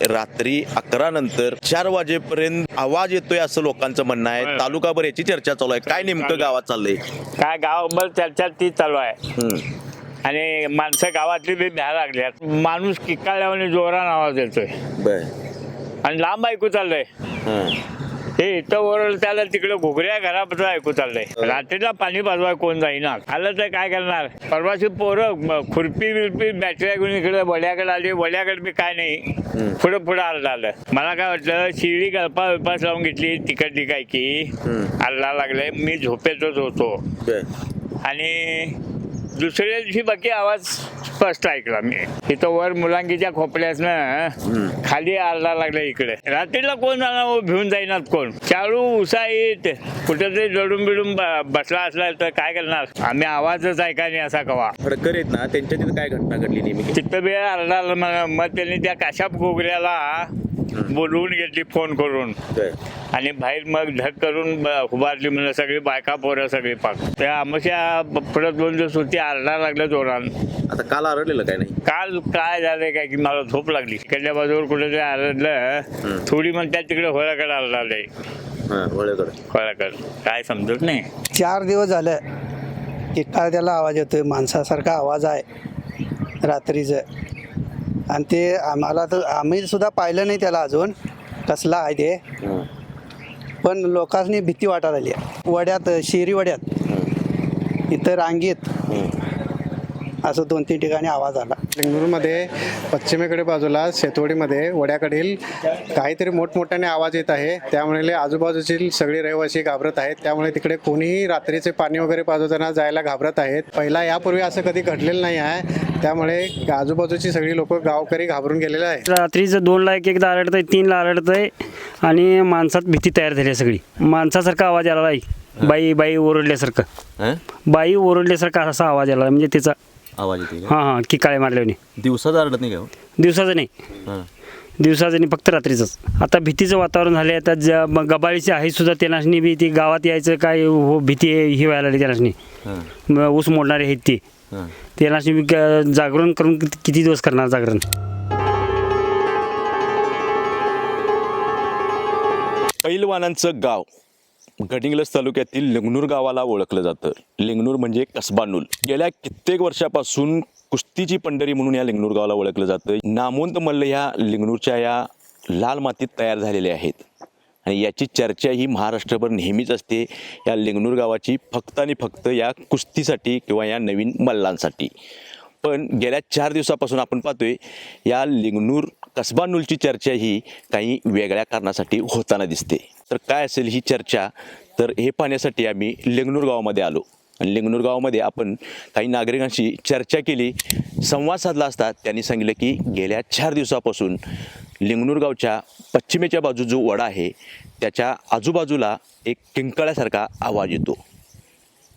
रात्री अकरा नंतर चार वाजेपर्यंत आवाज येतोय असं लोकांचं म्हणणं आहे. तालुकाभर याची चर्चा चालू आहे. काय नेमकं गावात चाललंय? काय गावभर चर्चा ती चालू आहे. आणि माणसं गावातली बी भ्यायला लागल्यात. माणूस किक्काळल्याने जोरान आवाज येतोय. बर. आणि लांब ऐकू चाललंय. हं. इथं वर त्याला तिकडे घुगऱ्या घराबद्दल ऐकू चाललंय. रात्रीला पाणी पाजवाय कोण जाईना. आलं तर काय करणार? परवाची पोरं म- खुरपी बिरपी बॅटऱ्या घेऊन इकडे वड्याकडे आली. वड्याकडे बी काय नाही. पुढं पुढं आलं आलं. मला काय वाटलं शिडी गळपा विपास लावून घेतली तिकडली काय की. आल्ला लागले मी झोपेतच होतो. आणि दुसऱ्या दिवशी बाकी आवाज स्पष्ट ऐकला मी. इथं वर मुलांकीच्या खोपड्यातनं खाली आरडा लागला इकडे. रात्रीला कोण जाणार? भिवून जाईनात कोण? चालू उसा येत कुठेतरी जडून बिडून बसला असला तर काय करणार? आम्ही आवाजच ऐका नाही असा कवा. फडकर आहेत ना त्यांच्या तिथे काय घटना घडली नेमकी? तिथं बी आरडा मग मग त्यांनी त्या काशाप गोगऱ्याला बोलवून घेतली फोन करून. आणि बाहेर मग ढग करून उभारली म्हणजे सगळी बायका पोरं सगळी पाक. त्या आमच्या पुढे दोन दिवस होती आरडा लागल्या जोरान. आता काल आरडलेलं काय नाही? काल काय झालंय काय की मला झोप लागली. इकडल्या बाजूवर कुठेतरी आरडलं थोडी म्हणतात तिकडे होळाकडे आरडालंय. हां वळेकडे होळाकड. काय समजत नाही. चार दिवस झालं. त्याला आवाज येतोय. माणसासारखा आवाज आहे. रात्रीचं. आणि ते आम्हाला तर आम्ही सुद्धा पाहिलं नाही त्याला अजून. कसला आहे ते. पण लोकांनी भीती वाटायला आहे. वड्यात शेरी वड्यात. इथं रांगीत. असं दोन तीन ठिकाणी आवाज आला. लिंगणूरमध्ये पश्चिमेकडे बाजूला शेतवडीमध्ये वड्याकडील काहीतरी मोठमोठ्याने आवाज येत आहे. त्यामुळे आजूबाजूची सगळी रहिवासी घाबरत आहेत. त्यामुळे तिकडे कोणीही रात्रीचे पाणी वगैरे पाजवताना जायला घाबरत आहेत. पहिला यापूर्वी असं कधी घडलेलं नाही आहे. त्यामुळे आजूबाजूची सगळी लोक गावकरी घाबरून गेलेले आहेत. रात्रीचं दोनला एक एकदा आरडतंय तीनला आरडतंय आणि माणसात भीती तयार झाली आहे सगळी. माणसासारखा आवाज आला नाही बाई बाई ओरडल्यासारखं? बाई ओरडल्यासारखा असा आवाज आला म्हणजे त्याचा आवाज येते का? हां हां की काळे मारल्याने दिवसाचा आरडत नाही का हो? दिवसाचं नाही हां. दिवसाचं नाही फक्त रात्रीचंच आता भीतीचं वातावरण झालं आहे आता ज मग गबाळीचे आहे सुद्धा त्यांनासनी बी ती गावात यायचं काय हो भीती ही व्हायला लागली त्यांनासनी हां. म- ऊस मोडणारे आहेत ते हां. त्यांनासनी बी जागरण करून किती किती दिवस करणार जागरण पैलवानांचं गाव गडिंग्लज तालुक्यातील लिंगणूर गावाला ओळखलं जातं. लिंगणूर म्हणजे कसबानूल. गेल्या कित्येक वर्षापासून कुस्तीची पंढरी म्हणून या लिंगणूर गावाला ओळखलं जातं. नामवंत मल्ल ह्या लिंगणूरच्या या लाल मातीत तयार झालेले आहेत. आणि याची चर्चा ही महाराष्ट्रभर नेहमीच असते. या लिंगणूर गावाची फक्त आणि फक्त या कुस्तीसाठी किंवा या नवीन मल्लांसाठी. पण गेल्या चार दिवसापासून आपण पाहतोय या लिंगणूर कसबा नूलची चर्चा ही काही वेगळ्या कारणासाठी होताना दिसते. तर काय असेल ही चर्चा? तर हे पाहण्यासाठी आम्ही लिंगणूर गावामध्ये आलो. आणि लिंगणूर गावामध्ये आपण काही नागरिकांशी चर्चा केली संवाद साधला असता त्यांनी सांगितलं की गेल्या चार दिवसापासून लिंगनूर गावच्या पश्चिमेच्या बाजू जो वडा आहे त्याच्या आजूबाजूला एक किंकाळ्यासारखा आवाज येतो.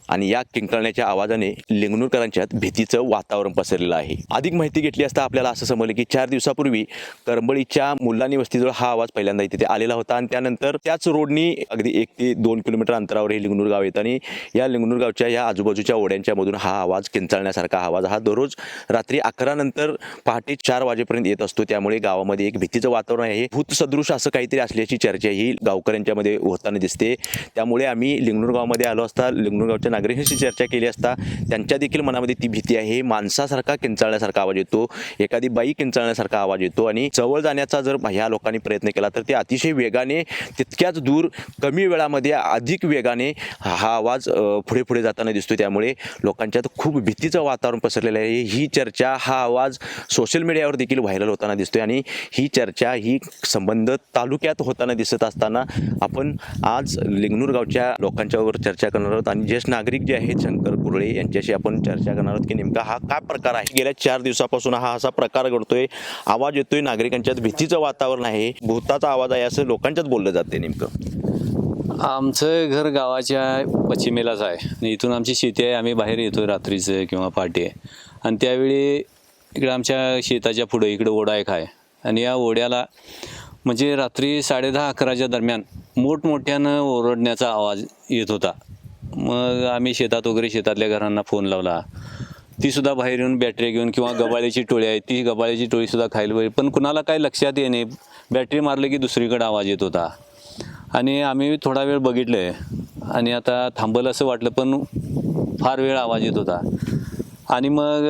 आणि या किंकाळण्याच्या आवाजाने लिंगणूरकरांच्यात भीतीचं वातावरण पसरलेलं आहे. अधिक माहिती घेतली असता आपल्याला असं समजलं की चार दिवसापूर्वी करंबळीच्या मुलांनी वस्तीजवळ हा आवाज पहिल्यांदा तिथे आलेला होता आणि त्यानंतर त्याच रोडनी अगदी एक ते दोन किलोमीटर अंतरावर हे लिंगणूर गाव येतं आणि या लिंगणूर गावच्या या आजूबाजूच्या ओढ्यांच्या मधून हा आवाज किंचाळण्यासारखा आवाज हा दररोज रात्री अकरा नंतर पहाटे चार वाजेपर्यंत येत असतो. त्यामुळे गावामध्ये एक भीतीचं वातावरण आहे. भूतसदृश असं काहीतरी असल्याची चर्चा ही गावकऱ्यांच्यामध्ये होताना दिसते. त्यामुळे आम्ही लिंगणूर गावामध्ये आलो असता लिंगणूर गावच्या नागरिकांशी चर्चा केली असता त्यांच्या देखील मनामध्ये ती भीती आहे. माणसासारखा किंचाळण्यासारखा आवाज येतो. एखादी बाई किंचाळण्यासारखा आवाज येतो आणि जवळ जाण्याचा जर ह्या लोकांनी प्रयत्न केला तर ते अतिशय वेगाने तितक्याच दूर कमी वेळामध्ये अधिक वेगाने हा आवाज पुढे पुढे जाताना दिसतो त्यामुळे लोकांच्यात खूप भीतीचं वातावरण पसरलेलं आहे. ही चर्चा हा आवाज सोशल मीडियावर देखील व्हायरल होताना दिसतोय आणि ही चर्चा ही संबंध तालुक्यात होताना दिसत असताना आपण आज लिंगणूर गावच्या लोकांच्यावर चर्चा करणार आहोत. आणि ज्येष्ठ नागरिक नागरिक जे आहेत शंकर कुरळे यांच्याशी आपण चर्चा करणार आहोत की नेमका हा काय प्रकार आहे? गेल्या चार दिवसापासून हा असा प्रकार घडतोय. आवाज येतोय नागरिकांच्यात भीतीचं वातावरण आहे. भूताचा आवाज आहे असं लोकांच्यात बोललं जाते नेमकं. आमचं घर गावाच्या पश्चिमेलाच आहे. आणि इथून आमची शेती आहे. आम्ही बाहेर येतो रात्रीचं किंवा पहाटे. आणि त्यावेळी इकडं आमच्या शेताच्या पुढं इकडं ओढा एक आहे. आणि या ओढ्याला म्हणजे रात्री साडेदहा अकराच्या दरम्यान मोठमोठ्यानं ओरडण्याचा आवाज येत होता. मग आम्ही शेतात वगैरे शेतातल्या घरांना फोन लावला. ती सुद्धा बाहेर येऊन बॅटरी घेऊन किंवा गबाळीची टोळी आहे ती गबाळ्याची टोळी सुद्धा खायला पाहिजे. पण कुणाला काही लक्षात येणे बॅटरी मारलं की दुसरीकडे आवाज येत होता. आणि आम्ही थोडा वेळ बघितलं आणि आता थांबलं असं वाटलं पण फार वेळ आवाज येत होता. आणि मग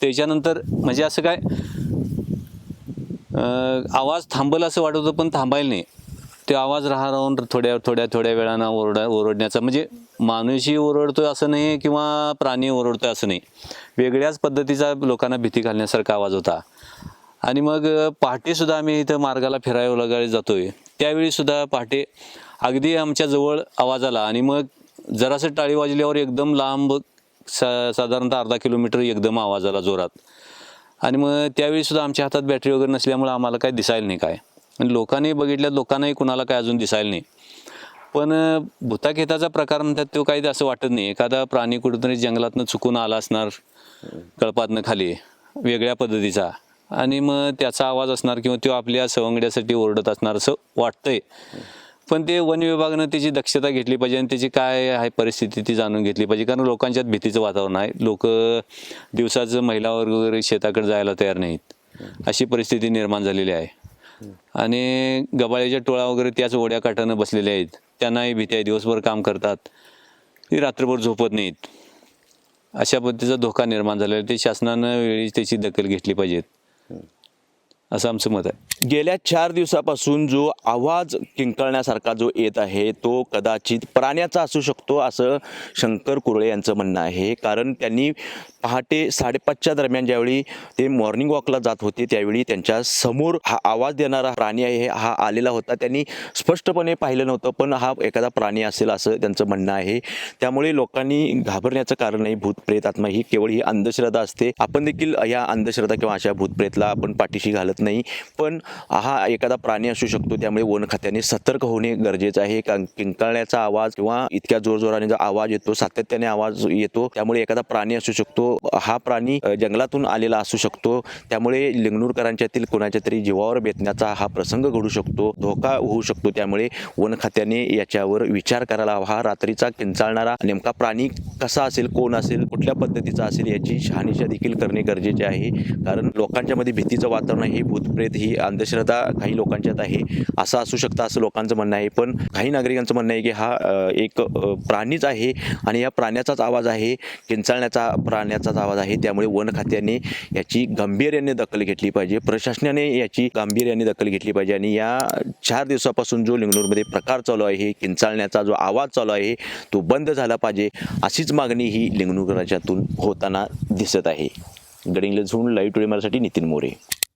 त्याच्यानंतर म्हणजे असं काय आवाज थांबल असं वाटत होतं पण थांबायला नाही. ते आवाज राहा राहून थोड्या थोड्या थोड्या वेळानं ओरडा ओरडण्याचा म्हणजे माणूसही ओरडतोय असं नाही किंवा प्राणी ओरडतोय असं नाही. वेगळ्याच पद्धतीचा लोकांना भीती घालण्यासारखा आवाज होता. आणि मग पहाटेसुद्धा आम्ही इथं मार्गाला फिरायला वगैरे जातोय. त्यावेळी सुद्धा पहाटे अगदी आमच्या जवळ आवाज आला आणि मग जरासं टाळी वाजल्यावर एकदम लांब सा साधारणतः अर्धा किलोमीटर एकदम आवाज आला जोरात. आणि मग त्यावेळी सुद्धा आमच्या हातात बॅटरी वगैरे नसल्यामुळे आम्हाला काय दिसायला नाही काय. आणि लोकांनी बघितल्यात लोकांनाही कुणाला काय अजून दिसायला नाही. पण अं, भूताखेताचा प्रकार म्हणतात तो काही असं वाटत नाही. एखादा प्राणी कुठेतरी जंगलातनं चुकून आला असणार कळपातनं खाली वेगळ्या पद्धतीचा. आणि मग त्याचा आवाज असणार किंवा तो आपल्या सवंगड्यासाठी ओरडत असणार असं वाटतंय. पण ते वन विभागानं त्याची दक्षता घेतली पाहिजे आणि त्याची काय आहे परिस्थिती ती जाणून घेतली पाहिजे. कारण लोकांच्यात भीतीचं वातावरण आहे. लोक दिवसाचं महिला वर्ग वगैरे शेताकडे जायला तयार नाहीत. अशी परिस्थिती निर्माण झालेली आहे. आणि गबाळ्याच्या टोळा वगैरे त्याच ओढ्या काठानं बसलेल्या आहेत. त्यांनाही भीती आहे दिवसभर काम करतात. ती रात्रभर झोपत नाहीत. अशा पद्धतीचा धोका निर्माण झालेला ते शासनानं वेळी त्याची दखल घेतली पाहिजेत. असं आमचं मत आहे. गेल्या चार दिवसापासून जो आवाज किंकळण्यासारखा जो येत आहे तो कदाचित प्राण्याचा असू शकतो असं शंकर कुरळे यांचं म्हणणं आहे. कारण त्यांनी पहाटे साडेपाचच्या दरम्यान ज्यावेळी ते मॉर्निंग वॉकला जात होते त्यावेळी त्यांच्यासमोर हा आवाज देणारा प्राणी आहे हा आलेला होता. त्यांनी स्पष्टपणे पाहिलं नव्हतं पण हा एखादा प्राणी असेल असं त्यांचं म्हणणं आहे. त्यामुळे लोकांनी घाबरण्याचं कारण नाही भूतप्रेत आत्मा ही केवळ ही अंधश्रद्धा असते. आपण देखील या अंधश्रद्धा किंवा अशा भूतप्रेतला आपण पाठीशी घालत नाही. पण हा एखादा प्राणी असू शकतो त्यामुळे वन खात्याने सतर्क होणे गरजेचं आहे. किंकाळण्याचा आवाज किंवा इतक्या जोरजोराने जो आवाज येतो सातत्याने आवाज येतो त्यामुळे एखादा प्राणी असू शकतो. हा प्राणी जंगलातून आलेला असू शकतो. त्यामुळे लिंगणूरकरांच्यातील कोणाच्या तरी जीवावर बेतण्याचा हा प्रसंग घडू शकतो धोका होऊ शकतो. त्यामुळे वन खात्याने याच्यावर विचार करायला हवा. हा रात्रीचा किंचाळणारा नेमका प्राणी कसा असेल कोण असेल कुठल्या पद्धतीचा असेल याची शहानिशा देखील करणे गरजेचे आहे. कारण लोकांच्या मध्ये भीतीचं वातावरण हे भूतप्रेत ही अंधश्रद्धा काही लोकांच्यात आहे. असं असू शकतं असं लोकांचं म्हणणं आहे. पण काही नागरिकांचं म्हणणं आहे की हा एक प्राणीच आहे आणि या प्राण्याचाच आवाज आहे किंचाळण्याचा प्राण्याचाच आवाज आहे. त्यामुळे वन खात्याने याची गांभीर्याने दखल घेतली पाहिजे. प्रशासनाने याची गांभीर्याने दखल घेतली पाहिजे. आणि या चार दिवसापासून जो लिंगणूरमध्ये प्रकार चालू आहे किंचाळण्याचा जो आवाज चालू आहे तो बंद झाला पाहिजे अशीच मागणी ही लिंगणूर राज्यातून होताना दिसत आहे. गडिंगला झोन लाईव्ह टोळी मराठी नितीन मोरे.